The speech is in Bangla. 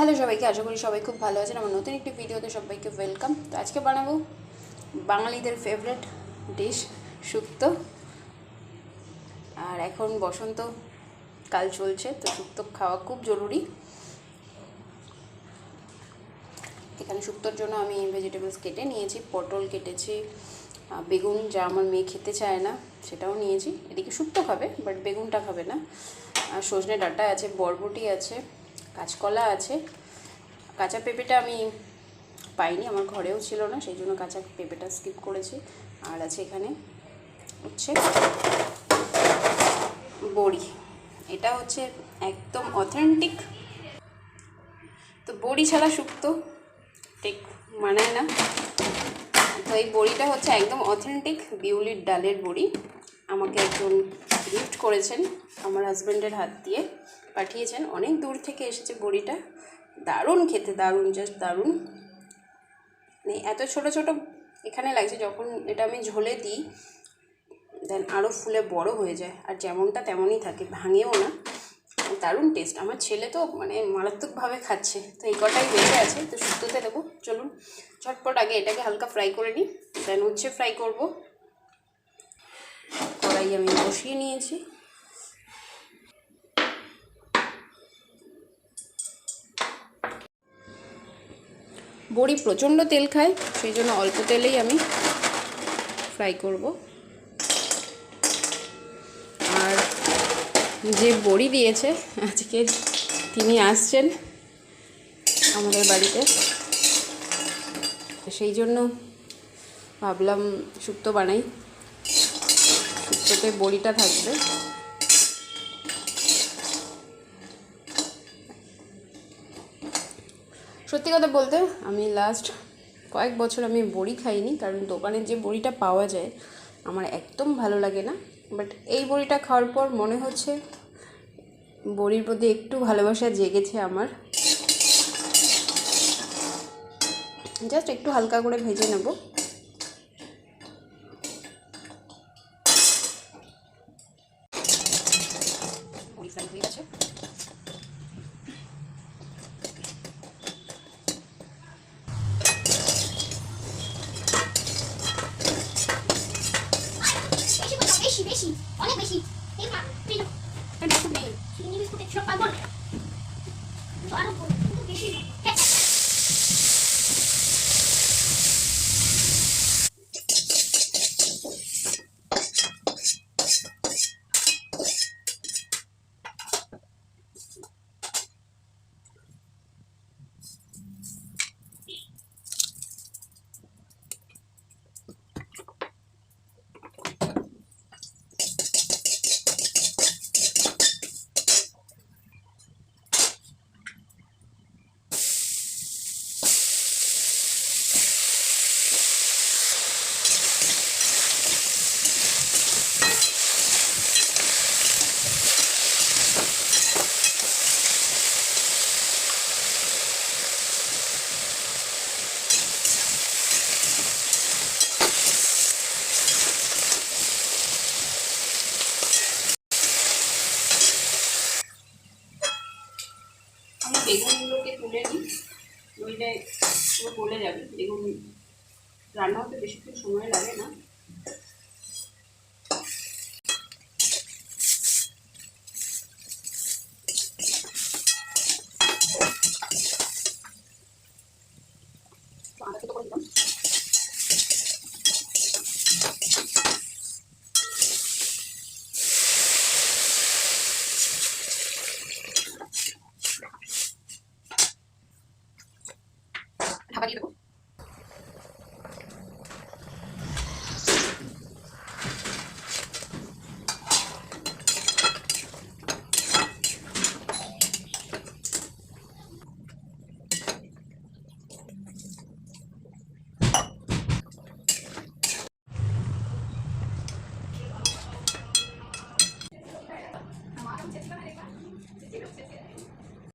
হ্যালো সবাইকে, আশা করি সবাই খুব ভালো আছেন। আমার নতুন একটি ভিডিওতে সবাইকে ওয়েলকাম তো আজকে বানাবো বাঙালিদের ফেভারেট ডিশ শুক্তো। আর এখন বসন্ত কাল চলছে, তো শুক্তো খাওয়া খুব জরুরি। এখানে শুক্তোর জন্য আমি ভেজিটেবলস কেটে নিয়েছি, পটল কেটেছি বেগুন যা আমার মেয়ে খেতে চায় না, সেটাও নিয়েছি। এদিকে শুক্তো খাবে বাট বেগুনটা খাবে না। আর সজনে ডাঁটা আছে, বরবটি আছে। কাঁচকলা আছে। কাঁচা পেঁপেটা আমি পাইনি, আমার ঘরেও ছিল না, সেই জন্য কাঁচা পেঁপেটা স্কিপ করেছি। আর আছে এখানে হচ্ছে বড়ি। এটা হচ্ছে একদম অথেন্টিক তো বড়ি ছাড়া শুক্তো ঠিক মানায় না। তো এই বড়িটা হচ্ছে একদম অথেন্টিক বিউলির ডালের বড়ি। আমাকে একজন গিফট করেছেন আমার হাজব্যান্ডের হাত দিয়ে। পাঠিয়েছেন। অনেক দূর থেকে এসেছে বড়িটা। দারুণ খেতে, দারুণ জাস্ট দারুণ। মানে এত ছোট ছোট এখানে লাগছে, যখন এটা আমি ঝোলে দিই দেন আরও ফুলে বড় হয়ে যায়। আর যেমনটা তেমনই থাকে, ভাঙেও না। দারুণ টেস্ট আমার ছেলে তো মানে মারাত্মকভাবে খাচ্ছে। তো এই কটাই বেঁচে আছে, তো শুক্তোতে দেবো। চলুন, ঝটপট আগে এটাকে হালকা ফ্রাই করে নিই। দেন উচ্ছে ফ্রাই করব। কড়াই আমি বসিয়ে নিয়েছি। বড়ি প্রচণ্ড তেল খায়, সেই জন্য অল্প তেলেই আমি ফ্রাই করব। আর যে বড়ি দিয়েছে, আজকে তিনি আসছেন আমাদের বাড়িতে। সেই জন্য ভাবলাম শুক্তো বানাই। শুক্তোতে বড়িটা থাকবে। সত্যি কথা বলতে আমি লাস্ট কয়েক বছর আমি বড়ি খাইনি, কারণ দোকানে যে বড়িটা পাওয়া যায় আমার একদম ভালো লাগে না। বাট এই বড়িটা খাওয়ার পর মনে হচ্ছে বড়ির প্রতি একটু ভালোবাসা জেগেছে আমার। জাস্ট একটু হালকা করে ভেজে নেব। বড়ি fry Ano ko may? Sinimis ko kay Chopagol. Ano ko? Ito, bisin. আমি বেগুনগুলোকে তুলে নিই, নইলে পুরো গলে যাবে। বেগুন রান্না হতে বেশিক্ষণ সময় লাগে না। ঢাকা দিয়ে দেবো